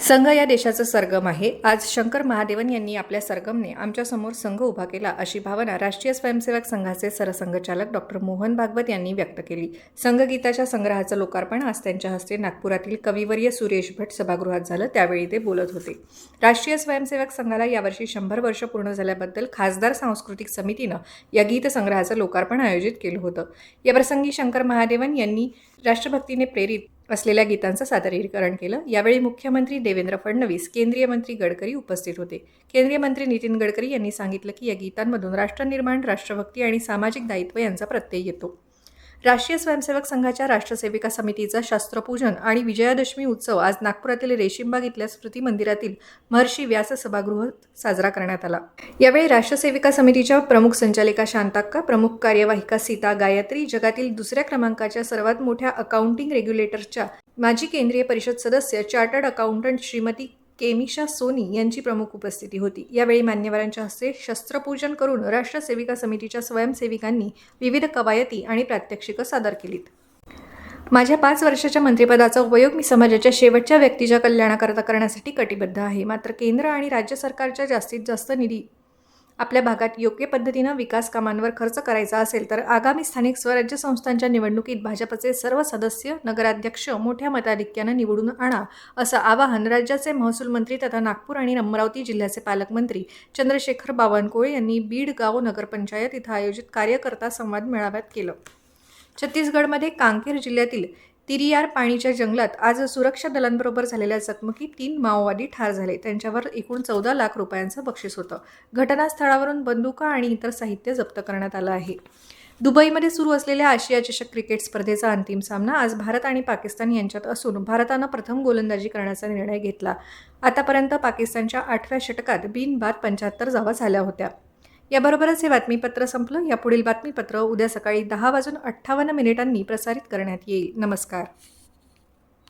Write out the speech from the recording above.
संघ या देशाचं सरगम आहे. आज शंकर महादेवन यांनी आपल्या सरगमने आमच्यासमोर संघ उभा केला अशी भावना राष्ट्रीय स्वयंसेवक संघाचे सरसंघचालक डॉक्टर मोहन भागवत यांनी व्यक्त केली. संघगीताच्या संग्रहाचं लोकार्पण आज त्यांच्या हस्ते नागपुरातील कविवर्य सुरेश भट सभागृहात झालं. त्यावेळी ते बोलत होते. राष्ट्रीय स्वयंसेवक संघाला यावर्षी शंभर वर्ष पूर्ण झाल्याबद्दल खासदार सांस्कृतिक समितीनं या गीतसंग्रहाचं लोकार्पण आयोजित केलं होतं. याप्रसंगी शंकर महादेवन यांनी राष्ट्रभक्तीने प्रेरित असलेल्या गीतांचं सादरीकरण केलं. यावेळी मुख्यमंत्री देवेंद्र फडणवीस केंद्रीय मंत्री गडकरी उपस्थित होते. केंद्रीय मंत्री नितीन गडकरी यांनी सांगितलं की या गीतांमधून राष्ट्रनिर्माण राष्ट्रभक्ती आणि सामाजिक दायित्व यांचा प्रत्यय येतो. राष्ट्रीय स्वयंसेवक संघाच्या राष्ट्रसेविका समितीचा शास्त्रपूजन आणि विजयादशमी उत्सव आज नागपुरातील रेशीमबाग इथल्या स्मृती मंदिरातील महर्षी व्यास सभागृहात साजरा करण्यात आला. यावेळी राष्ट्रसेविका समितीच्या प्रमुख संचालिका शांताक्का प्रमुख कार्यवाहिका सीता गायत्री जगातील दुसऱ्या क्रमांकाच्या सर्वात मोठ्या अकाउंटिंग रेग्युलेटरच्या माजी केंद्रीय परिषद सदस्य चार्टर्ड अकाउंटंट श्रीमती केमिशा सोनी यांची प्रमुख उपस्थिती होती. यावेळी मान्यवरांच्या हस्ते शस्त्रपूजन करून राष्ट्रसेविका समितीच्या स्वयंसेविकांनी विविध कवायती आणि प्रात्यक्षिकं सादर केलीत. माझ्या पाच वर्षाच्या मंत्रिपदाचा उपयोग मी समाजाच्या शेवटच्या व्यक्तीच्या कल्याणाकरता करण्यासाठी कटिबद्ध आहे. मात्र केंद्र आणि राज्य सरकारच्या जास्तीत जास्त निधी आपल्या भागात योग्य पद्धतीनं विकास कामांवर खर्च करायचा असेल तर आगामी स्थानिक स्वराज्य संस्थांच्या निवडणुकीत भाजपचे सर्व सदस्य नगराध्यक्ष मोठ्या मताधिक्यानं निवडून आणा असं आवाहन राज्याचे महसूल मंत्री तथा नागपूर आणि अमरावती जिल्ह्याचे पालकमंत्री चंद्रशेखर बावनकुळे यांनी बीड गाव नगरपंचायत इथं आयोजित कार्यकर्ता संवाद मेळाव्यात केलं. छत्तीसगडमध्ये कांकेर जिल्ह्यातील तिरियार पाणीच्या जंगलात आज सुरक्षा दलांबरोबर झालेल्या चकमकीत तीन माओवादी ठार झाले. त्यांच्यावर एकूण चौदा लाख रुपयांचं बक्षीस होतं. घटनास्थळावरून बंदुका आणि इतर साहित्य जप्त करण्यात आलं आहे. दुबईमध्ये सुरू असलेल्या आशिया चषक क्रिकेट स्पर्धेचा अंतिम सामना आज भारत आणि पाकिस्तान यांच्यात असून भारतानं प्रथम गोलंदाजी करण्याचा निर्णय घेतला. आतापर्यंत पाकिस्तानच्या आठव्या षटकात बिनबाद पंच्याहत्तर जावा झाल्या होत्या. याबरोबरच हे बातमीपत्र संपलं. यापुढील बातमीपत्र उद्या सकाळी दहा वाजून अठ्ठावन्न मिनिटांनी प्रसारित करण्यात येईल. नमस्कार.